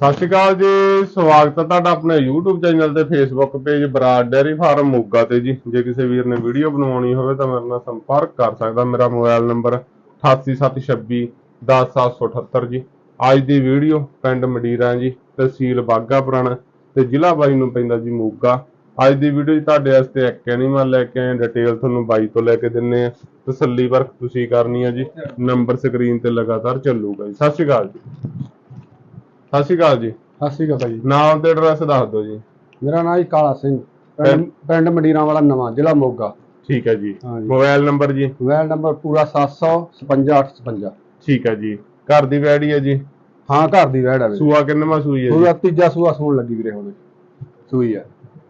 ਸਤਿ ਸ਼੍ਰੀ ਅਕਾਲ ਜੀ, ਸਵਾਗਤ ਹੈ ਤੁਹਾਡਾ ਆਪਣੇ YouTube ਚੈਨਲ ਤੇ Facebook page Brar dairy farm Moga ਤੇ ਜੀ। ਜੇ ਕਿਸੇ ਵੀਰ ਨੇ ਵੀਡੀਓ ਬਣਵਾਉਣੀ ਹੋਵੇ ਤਾਂ ਮੇਰੇ ਨਾਲ ਸੰਪਰਕ ਕਰ ਸਕਦਾ। ਮੇਰਾ ਮੋਬਾਈਲ ਨੰਬਰ 8876 10778 ਜੀ। ਅੱਜ ਦੀ ਵੀਡੀਓ ਪਿੰਡ ਮਡੀਰਾ ਜੀ ਤਹਿਸੀਲ ਬਾਗਾ ਪੁਰਾਣਾ ਤੇ ਜ਼ਿਲ੍ਹਾ ਬਾਈ ਨੂੰ ਪੈਂਦਾ ਜੀ ਮੋਗਾ। ਅੱਜ ਦੀ ਵੀਡੀਓ 'ਚ ਤੁਹਾਡੇ ਵਾਸਤੇ ਇੱਕ ਐਨੀਮਲ ਲੈ ਕੇ ਆਏ। ਡਿਟੇਲ ਤੁਹਾਨੂੰ ਬਾਈ ਤੋਂ ਲੈ ਕੇ ਦਿੰਨੇ ਆ। ਤਸੱਲੀ ਵਰਕ ਤੁਸੀਂ ਕਰਨੀ ਆ ਜੀ। ਨੰਬਰ ਸਕਰੀਨ ਤੇ ਲਗਾਤਾਰ ਚੱਲੂਗਾ ਜੀ। ਸਤਿ ਸ਼੍ਰੀ ਅਕਾਲ ਜੀ। ਸਤਿ ਸ਼੍ਰੀ ਅਕਾਲ ਜੀ। ਸਤਿ ਸ਼੍ਰੀ ਅਕਾਲ ਭਾਈ ਨਾਮ ਤੇ ਐਡਰੈਸ ਦੱਸ ਦਿਓ ਜੀ। ਮੇਰਾ ਨਾਮ ਜੀ ਕਾਲਾ ਸਿੰਘ। ਪਿੰਡ ਪਿੰਡ ਮੰਡੀਰਾਂ ਵਾਲਾ ਨਵਾਂ ਜ਼ਿਲ੍ਹਾ ਮੋਗਾ। ਠੀਕ ਹੈ ਜੀ। ਹਾਂਜੀ। ਮੋਬਾਈਲ ਨੰਬਰ ਜੀ? ਮੋਬਾਈਲ ਨੰਬਰ ਪੂਰਾ 755 ਠੀਕ ਹੈ ਜੀ। ਘਰ ਦੀ ਵੈੜੀ ਹੈ ਜੀ? ਹਾਂ ਘਰ ਦੀ ਵੈੜ ਹੈ ਵੀਰੇ। ਸੂਆ ਕਿੰਨਵਾਂ ਸੂਈ ਹੈ ਪੂਰਾ ਤੀਜਾ ਸੂਆ ਸੂਣ ਲੱਗੀ ਵੀਰੇ ਹੁਣ। ਸੂਈ ਹੈ।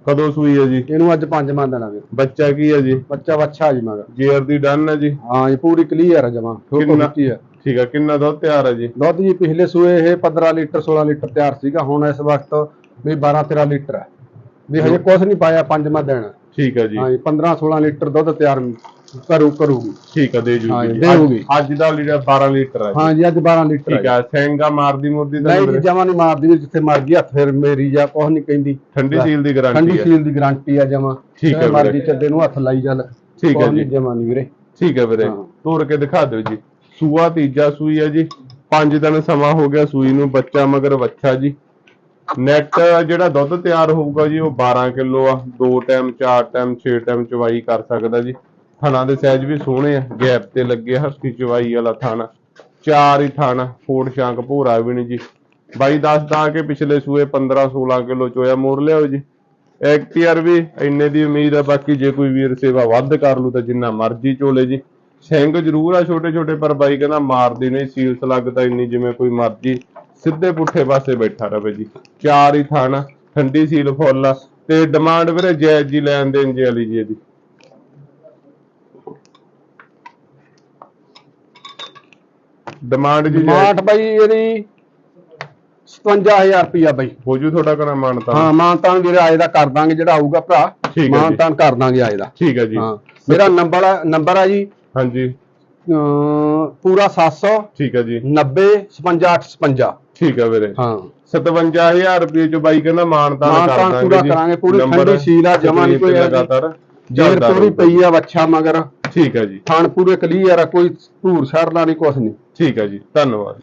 ਕਦੋਂ ਸੂਈ ਹੈ ਜੀ? ਇਹਨੂੰ ਅੱਜ ਪੰਜਵਾਂ ਦੇਣਾ ਵੀਰੇ। ਬੱਚਾ ਕੀ ਹੈ ਜੀ? ਬੱਚਾ ਬੱਚਾ ਜੀ ਮਗਰ। ਜੇਰ ਦੀ ਡਨ ਹੈ ਜੀ? ਹਾਂ ਇਹ ਪੂਰੀ ਕਲੀਅਰ ਹੈ ਜਮਾ। ਕਿੰਨਾ? ਹੈ। ਠੀਕ ਹੈ ਕਿੰਨਾ ਦੁੱਧ ਤਿਆਰ ਹੈ ਜੀ? ਦੁੱਧ ਜੀ ਪਿਛਲੇ ਸੂਏ ਇਹ 15 ਲੀਟਰ 16 ਲੀਟਰ ਤਿਆਰ ਸੀਗਾ। ਹੁਣ ਇਸ ਵਕਤ ਵੀ 12 13 ਲੀਟਰ ਹੈ। ਵੀ ਹਜੇ ਕੁਝ ਨਹੀਂ ਪਾਇਆ ਪੰਜਵਾਂ ਦਿਨ ਹੈ। ਠੀਕ ਹੈ ਜੀ। ਹਾਂ ਜੀ 15 16 ਲੀਟਰ ਦੁੱਧ ਤਿਆਰ ਕਰੂ ਕਰੂਗੀ। ਠੀਕ ਹੈ ਦੇ ਜੂਗੀ ਜੀ, ਦੇਊਗੀ। ਅੱਜ- ਅੱਜ ਦਾ ਲੀਟਰ 12 ਲੀਟਰ ਹੈ ਜੀ। ਹਾਂ ਜੀ ਅੱਜ 12 ਲੀਟਰ ਠੀਕ ਹੈ ਸੈਂਗਾ ਮਾਰਦੀ ਮੁਰਦੀ ਤਾਂ ਨਹੀਂ ਜੀ ਨਹੀਂ ਜਮਾ ਨਹੀਂ ਮਾਰਦੀ ਵੀ ਜਿੱਥੇ ਮਰ ਗਈ ਹੱਥ ਫਿਰ ਮੇਰੀ ਜਾਂ ਕੁਛ ਨਹੀਂ ਕਹਿੰਦੀ। ਠੰਡੀ ਸੀਲ ਦੀ ਠੰਡੀ ਗਾਰੰਟੀ ਹੈ ਸੀਲ ਦੀ ਗਾਰੰਟੀ ਆ ਜਮਾ। ਠੀਕ ਹੈ ਵੀਰੇ। ਮਰਜ਼ੀ ਚੱਦੇ ਨੂੰ ਹੱਥ ਲਾਈ ਚੱਲ। ਠੀਕ ਹੈ ਜੀ। ਜਮਾ ਨਹੀਂ ਵੀਰੇ। ਠੀਕ ਹੈ ਵੀਰੇ। ਹਾਂ। ਤੋੜ ਕੇ ਦਿਖਾ ਦਿਓ ਜੀ। ਸੂਆ ਤੀਜਾ ਸੂਈ ਹੈ ਜੀ। 5 ਦਿਨ ਸਮਾਂ ਹੋ ਗਿਆ ਸੂਈ ਨੂੰ ਬੱਚਾ ਮਗਰ ਬੱਚਾ ਜੀ। ਨੈਟ ਜਿਹੜਾ ਦੁੱਧ ਤਿਆਰ ਹੋਊਗਾ ਜੀ, ਉਹ 12 ਕਿਲੋ ਆ। ਦੋ ਟਾਈਮ ਚਾਰ ਟਾਈਮ 6 ਟਾਈਮ ਚਵਾਈ ਕਰ ਸਕਦਾ ਜੀ। ਥਣਾ ਦੇ ਸਾਈਜ਼ ਵੀ ਸੋਹਣੇ ਆ। ਗੈਪ ਤੇ ਲੱਗੇ ਹੱਥੀ ਚਵਾਈ ਵਾਲਾ ਥਣ। ਚਾਰ ਹੀ ਥਣ ਫੋੜ ਸ਼ਾਂਕ ਭੋਰਾ ਵੀ ਨਹੀਂ ਜੀ। ਬਾਈ ਦੱਸਦਾ ਕਿ ਪਿਛਲੇ ਸੂਏ 15 16 ਕਿਲੋ ਚੋਇਆ, ਮੋੜ ਲਿਆਓ ਜੀ। ਐਕਟੀਆਰ ਵੀ ਇੰਨੇ ਦੀ ਉਮੀਦ ਆ, ਬਾਕੀ ਜੇ ਕੋਈ ਵੀਰ ਸੇਵਾ ਵੱਧ ਕਰ ਲੂ ਤਾਂ ਜਿੰਨਾ ਮਰਜ਼ੀ ਚੋਲੇ ਜੀ। ਸਿੰਘ ਜ਼ਰੂਰ ਆ ਛੋਟੇ ਛੋਟੇ ਪਰ ਬਾਈ ਕਹਿੰਦਾ ਮਾਰਦੀ ਨਹੀਂ ਸੀਲਸ ਲੱਗਦਾ ਇੰਨੀ ਜਿਵੇਂ ਕੋਈ ਮਰਜ਼ੀ ਸਿੱਧੇ ਪੁੱਠੇ ਪਾਸੇ ਬੈਠਾ ਰਵੇ ਜੀ। ਚਾਰ ਹੀ ਥਾਣਾ ਠੰਡੀ ਸੀਲ ਫੁੱਲ ਤੇ ਡਿਮਾਂਡ ਵੀਰੇ ਜਾਇਜ਼ ਜੀ ਲੈਣ ਦੇਣ ਜੀ ਵਾਲੀ ਜੀ ਇਹਦੀ। ਡਿਮਾਂਡ ਜੀ ਮਾਟ ਬਾਈ ਇਹਦੀ 57000 ਰੁਪਿਆ ਬਾਈ। ਹੋ ਜੂ ਤੁਹਾਡਾ ਕਰਾ ਮਾਨਤਾ ਹਾਂ ਮਾਨਤਾਨ ਵੀਰੇ ਆਏ ਦਾ ਕਰ ਦਾਂਗੇ ਜਿਹੜਾ ਆਊਗਾ ਭਰਾ। ਮਾਨਤਾਨ ਕਰ ਦਾਂਗੇ ਆਏ ਦਾ। ਠੀਕ ਹੈ ਜੀ। ਹਾਂ। ਮੇਰਾ ਨੰਬਰ ਨੰਬਰ ਆ ਜੀ ਹਾਂਜੀ। ਪੂਰਾ 700 ਠੀਕ ਹੈ ਜੀ। 90 56 56 ਠੀਕ ਹੈ ਵੀਰੇ। ਹਾਂ। 57000 ਰੁਪਏ ਚ ਬਾਈ ਕਹਿੰਦਾ ਮਾਨਤਾ ਮਾਨਤਾਨ ਪੂਰਾ ਕਰਾਂਗੇ ਪੂਰੀ ਠੰਡੀ ਸੀਲ ਆ ਜਮਾ ਨਹੀਂ ਕੋਈ ਲਗਾਤਾਰ ਜੇਰ ਪੂਰੀ। ਪਈ ਆ ਬੱਚਾ ਮਗਰ। ਠੀਕ ਹੈ ਜੀ। ਥਾਣ ਪੂਰੇ ਕਲੀਅਰ ਆ ਕੋਈ ਧੂਰ ਛੜਨਾ ਨਹੀਂ ਕੁਛ ਨਹੀਂ ਠੀਕ ਹੈ ਜੀ ਧੰਨਵਾਦ।